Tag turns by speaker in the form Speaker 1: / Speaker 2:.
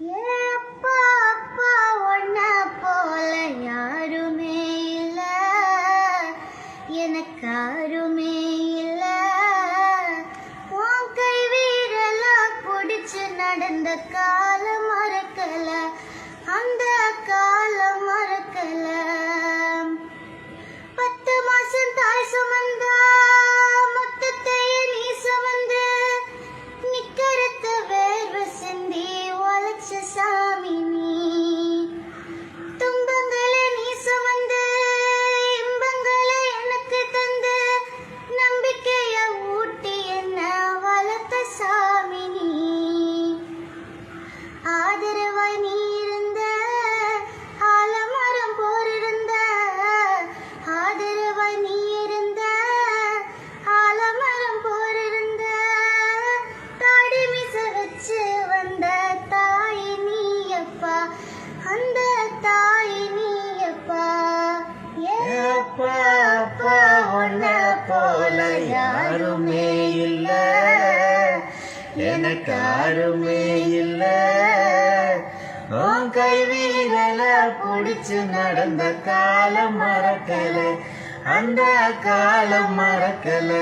Speaker 1: ஏ அப்பா அப்பா போல யாருமே இல்ல. எனக்கு இல்ல. உன் கை பிடிச்சு நடந்த காலம் மறக்க ஆதரவாய் நீ இருந்த ஆலமரம் போரிருந்த ஆதரவாய் நீ இருந்த ஆலமரம் போரிருந்த தாடி மிச வச்சு வந்த தாய் நீயப்பா அந்த தாய் நீ
Speaker 2: அப்பா ஏப்பா அப்பா உன்ன போல யாருமே இல்லை. எனக்கு யாருமே இல்ல. உன் கை வீரல புடிச்சு நடந்த காலம் மறக்கல. அந்த காலம் மறக்கல.